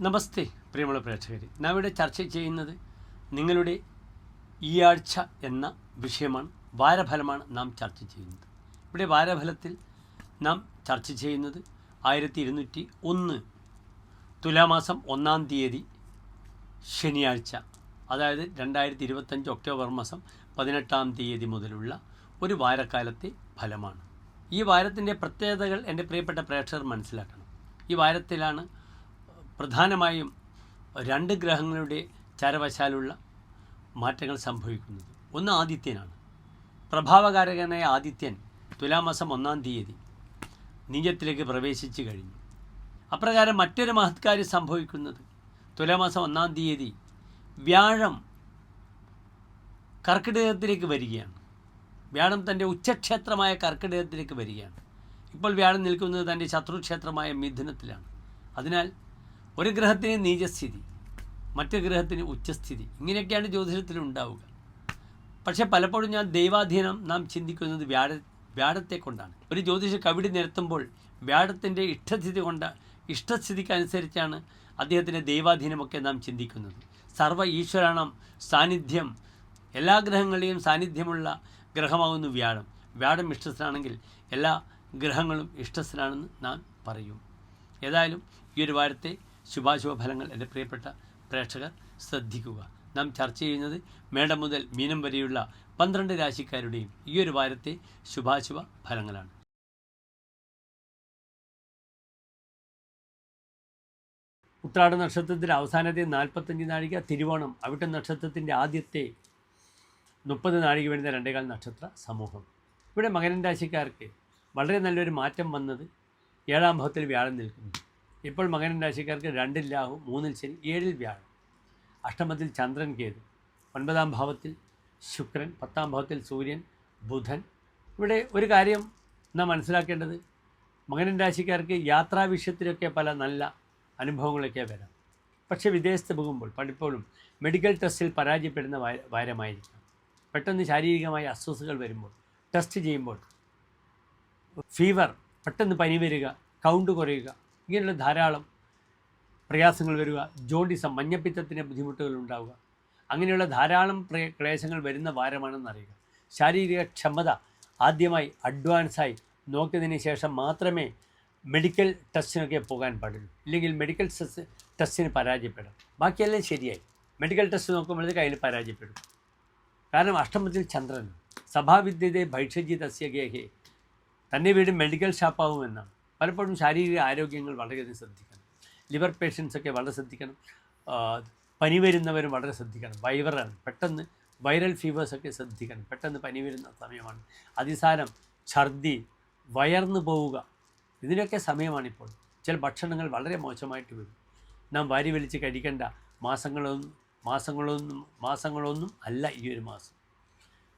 നമസ്തേ പ്രിയമുള്ള പ്രേക്ഷകർ നാം ഇവിടെ ചർച്ച ചെയ്യുന്നത് നിങ്ങളുടെ ഈ ആഴ്ച എന്ന വിഷയമാണ്. വാരഫലമാണ് നാം ചർച്ച ചെയ്യുന്നത്. ഇവിടെ വാരഫലത്തിൽ നാം ചർച്ച ചെയ്യുന്നത് ആയിരത്തി ഇരുന്നൂറ്റി ഒന്ന് തുലാമാസം ഒന്നാം തീയതി ശനിയാഴ്ച അതായത് രണ്ടായിരത്തി ഇരുപത്തഞ്ച് ഒക്ടോബർ മാസം പതിനെട്ടാം തീയതി മുതലുള്ള ഒരു വാരക്കാലത്തെ ഫലമാണ്. ഈ വാരത്തിന്റെ പ്രത്യേകതകൾ എന്റെ പ്രിയപ്പെട്ട പ്രേക്ഷകർ മനസ്സിലാക്കണം. ഈ വാരത്തിലാണ് പ്രധാനമായും രണ്ട് ഗ്രഹങ്ങളുടെ ചരവശാലുള്ള മാറ്റങ്ങൾ സംഭവിക്കുന്നത്. ഒന്ന് ആദിത്യനാണ്. പ്രഭാവകാരകനായ ആദിത്യൻ തുലാമാസം ഒന്നാം തീയതി നീചത്തിലേക്ക് പ്രവേശിച്ചു കഴിഞ്ഞു. അപ്രകാരം മറ്റൊരു മഹത്കാര്യം സംഭവിക്കുന്നത് തുലാമാസം ഒന്നാം തീയതി വ്യാഴം കർക്കിടകത്തിലേക്ക് വരികയാണ്. വ്യാഴം തന്റെ ഉച്ചക്ഷേത്രമായ കർക്കിടകത്തിലേക്ക് വരികയാണ്. ഇപ്പോൾ വ്യാഴം നിൽക്കുന്നത് തന്റെ ശത്രുക്ഷേത്രമായ മിഥുനത്തിലാണ്. അതിനാൽ ഒരു ഗ്രഹത്തിന് നീചസ്ഥിതി മറ്റു ഗ്രഹത്തിന് ഉച്ചസ്ഥിതി. ഇങ്ങനെയൊക്കെയാണ് ജ്യോതിഷത്തിൽ ഉണ്ടാവുക. പക്ഷെ പലപ്പോഴും ഞാൻ ദൈവാധീനം നാം ചിന്തിക്കുന്നത് വ്യാഴ വ്യാഴത്തെ കൊണ്ടാണ് ഒരു ജ്യോതിഷ കവിടി നിരത്തുമ്പോൾ വ്യാഴത്തിന്റെ ഇഷ്ടസ്ഥിതി കൊണ്ട് ഇഷ്ടസ്ഥിതിക്ക് അനുസരിച്ചാണ് അദ്ദേഹത്തിന്റെ ദൈവാധീനമൊക്കെ നാം ചിന്തിക്കുന്നത്. സർവ ഈശ്വരാണം സാന്നിധ്യം എല്ലാ ഗ്രഹങ്ങളുടെയും സാന്നിധ്യമുള്ള ഗ്രഹമാകുന്നു വ്യാഴം. വ്യാഴം ഇഷ്ടസ്ഥനാണെങ്കിൽ എല്ലാ ഗ്രഹങ്ങളും ഇഷ്ടസ്ഥനാണെന്ന് നാം പറയും. ഏതായാലും ഈ ഒരു വാരത്തെ ശുഭാശുഭ ഫലങ്ങൾ എന്റെ പ്രിയപ്പെട്ട പ്രേക്ഷകർ ശ്രദ്ധിക്കുക. നാം ചർച്ച ചെയ്യുന്നത് മേടം മുതൽ മീനം വരെയുള്ള പന്ത്രണ്ട് രാശിക്കാരുടെയും ഈ ഒരു വാരത്തെ ശുഭാശുഭ ഫലങ്ങളാണ് ഉത്രാട നക്ഷത്രത്തിന്റെ അവസാനത്തെ നാൽപ്പത്തഞ്ച് നാഴിക തിരുവോണം അവിട്ട നക്ഷത്രത്തിന്റെ ആദ്യത്തെ മുപ്പത് നാഴിക വരുന്ന രണ്ടേകാൽ നക്ഷത്ര സമൂഹം. ഇവിടെ മകരൻ രാശിക്കാർക്ക് വളരെ നല്ലൊരു മാറ്റം വന്നത് ഏഴാം ഭാവത്തിൽ വ്യാഴം നിൽക്കുന്നു. ഇപ്പോൾ മകൻ രാശിക്കാർക്ക് രണ്ടിൽ രാഹു മൂന്നിൽ ശനി ഏഴിൽ വ്യാഴം. അഷ്ടമത്തിൽ ചന്ദ്രൻ കേതു. ഒൻപതാം ഭാവത്തിൽ ശുക്രൻ പത്താം ഭാവത്തിൽ സൂര്യൻ ബുധൻ. ഇവിടെ ഒരു കാര്യം നാം മനസ്സിലാക്കേണ്ടത്. മകനൻ രാശിക്കാർക്ക് യാത്രാ വിഷയത്തിലൊക്കെ പല നല്ല അനുഭവങ്ങളൊക്കെ വരാം. പക്ഷേ വിദേശത്ത് പോകുമ്പോൾ പലപ്പോഴും മെഡിക്കൽ ടെസ്റ്റിൽ പരാജയപ്പെടുന്ന വാര- വാരമായിരിക്കാം. പെട്ടെന്ന് ശാരീരികമായ അസ്വസ്ഥകൾ വരുമ്പോൾ ടെസ്റ്റ് ചെയ്യുമ്പോൾ ഫീവർ പെട്ടെന്ന് പനി വരിക കൗണ്ട് കുറയുക ഇങ്ങനെയുള്ള ധാരാളം പ്രയാസങ്ങൾ വരിക ജോണ്ടിസം മഞ്ഞപ്പിത്തത്തിന്റെ ബുദ്ധിമുട്ടുകൾ ഉണ്ടാവുക. അങ്ങനെയുള്ള ധാരാളം ക്ലേശങ്ങൾ വരുന്ന വാരമാണെന്ന് അറിയുക. ശാരീരിക ക്ഷമത ആദ്യമായി അഡ്വാൻസായി നോക്കിയതിന് ശേഷം മാത്രമേ മെഡിക്കൽ ടെസ്റ്റിനൊക്കെ പോകാൻ പാടുള്ളൂ. ഇല്ലെങ്കിൽ മെഡിക്കൽ ടെസ്റ്റ് ടെസ്റ്റിന് പരാജയപ്പെടാം. ബാക്കിയെല്ലാം ശരിയായി. മെഡിക്കൽ ടെസ്റ്റ് നോക്കുമ്പോഴത്തേക്ക് അതിൽ പരാജയപ്പെടും. കാരണം അഷ്ടമത്തിൽ ചന്ദ്രൻ സഭാവിദ്യതയെ ഭൈഷജി തസ്യ തന്നെ വീട് മെഡിക്കൽ ഷാപ്പാവുമെന്നാണ് പലപ്പോഴും ശാരീരിക ആരോഗ്യങ്ങൾ വളരെയധികം ശ്രദ്ധിക്കണം. ലിവർ പേഷ്യൻസൊക്കെ വളരെ ശ്രദ്ധിക്കണം. പനി വരുന്നവരും വളരെ ശ്രദ്ധിക്കണം. വൈവറാണ് പെട്ടെന്ന് വൈറൽ ഫീവേഴ്സൊക്കെ ശ്രദ്ധിക്കണം. പെട്ടെന്ന് പനി വരുന്ന സമയമാണ്. അതിസാരം ഛർദി വയർന്നു പോവുക ഇതിനൊക്കെ സമയമാണിപ്പോൾ. ചില ഭക്ഷണങ്ങൾ വളരെ മോശമായിട്ട് വരും. നാം വാരി വലിച്ച് കഴിക്കേണ്ട മാസങ്ങളൊന്നും മാസങ്ങളൊന്നും മാസങ്ങളൊന്നും അല്ല ഈ ഒരു മാസം.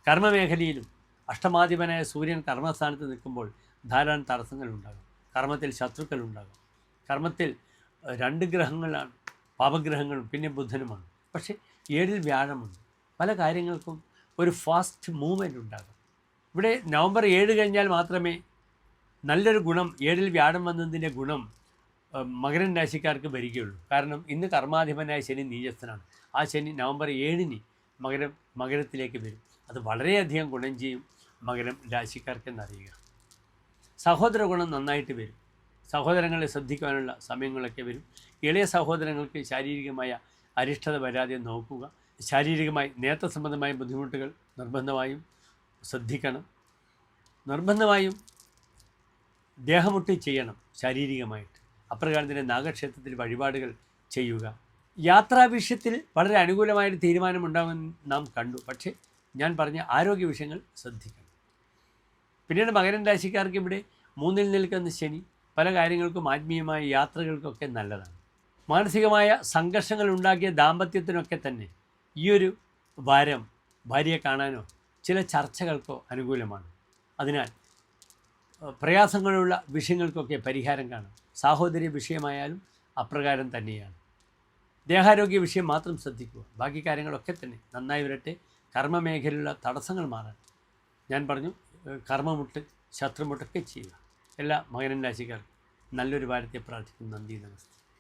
കർമ്മമേഖലയിലും അഷ്ടമാധിപനായ സൂര്യൻ കർമ്മസ്ഥാനത്ത് നിൽക്കുമ്പോൾ ധാരാളം തടസ്സങ്ങളുണ്ടാകും കർമ്മത്തിൽ ശത്രുക്കളുണ്ടാകും. കർമ്മത്തിൽ രണ്ട് ഗ്രഹങ്ങളാണ്. പാപഗ്രഹങ്ങളും പിന്നെ ബുധനുമാണ്. പക്ഷേ ഏഴിൽ വ്യാഴമുണ്ട്. പല കാര്യങ്ങൾക്കും ഒരു ഫാസ്റ്റ് മൂവ്മെന്റ് ഉണ്ടാകും. ഇവിടെ നവംബർ ഏഴ് കഴിഞ്ഞാൽ മാത്രമേ നല്ലൊരു ഗുണം ഏഴിൽ വ്യാഴം വന്നതിന്റെ ഗുണം മകരൻ രാശിക്കാർക്ക് വരികയുള്ളൂ. കാരണം ഇന്ന് കർമാധിപനായ ശനി നീചസ്ഥനാണ്. ആ ശനി നവംബർ ഏഴിന് മകരം മകരത്തിലേക്ക് വരും. അത് വളരെയധികം ഗുണം ചെയ്യും മകരം രാശിക്കാർക്കെന്നറിയുക. സഹോദര ഗുണം നന്നായിട്ട് വരും. സഹോദരങ്ങളെ ശ്രദ്ധിക്കാനുള്ള സമയങ്ങളൊക്കെ വരും. ഇളയ സഹോദരങ്ങൾക്ക് ശാരീരികമായ അരിഷ്ടത വരാതെ നോക്കുക. ശാരീരികമായി നേത്ര സംബന്ധമായ ബുദ്ധിമുട്ടുകൾ നിർബന്ധമായും ശ്രദ്ധിക്കണം. നിർബന്ധമായും ദേഹമുട്ടി ചെയ്യണം ശാരീരികമായിട്ട്. അപ്രകാരത്തിന്റെ നാഗക്ഷേത്രത്തിൽ വഴിപാടുകൾ ചെയ്യുക. യാത്രാ വിഷയത്തിൽ വളരെ അനുകൂലമായൊരു തീരുമാനമുണ്ടാകുമെന്ന് നാം കണ്ടു. പക്ഷേ ഞാൻ പറഞ്ഞ ആരോഗ്യ വിഷയങ്ങൾ ശ്രദ്ധിക്കണം. പിന്നീട് മകരൻ രാശിക്കാർക്ക് ഇവിടെ മൂന്നിൽ നിൽക്കുന്ന ശനി പല കാര്യങ്ങൾക്കും ആത്മീയമായ യാത്രകൾക്കൊക്കെ നല്ലതാണ്. മാനസികമായ സംഘർഷങ്ങൾ ഉണ്ടാക്കിയ ദാമ്പത്യത്തിനൊക്കെ തന്നെ ഈയൊരു വാരം ഭാര്യയെ കാണാനോ ചില ചർച്ചകൾക്കോ അനുകൂലമാണ്. അതിനാൽ പ്രയാസങ്ങളുള്ള വിഷയങ്ങൾക്കൊക്കെ പരിഹാരം കാണാം. സാഹോദര്യ വിഷയമായാലും അപ്രകാരം തന്നെയാണ്. ദേഹാരോഗ്യ വിഷയം മാത്രം ശ്രദ്ധിക്കുക. ബാക്കി കാര്യങ്ങളൊക്കെ തന്നെ നന്നായി വരട്ടെ. കർമ്മമേഖലയിലുള്ള തടസ്സങ്ങൾ മാറാൻ. ഞാൻ പറഞ്ഞു കർമ്മമുട്ട് ശത്രുമുട്ടൊക്കെ ചെയ്യുക. എല്ലാ മകരൻ രാശിക്കാർക്കും നല്ലൊരു വാരത്തെ പ്രാർത്ഥിക്കുന്നു. നന്ദി നമസ്തേ.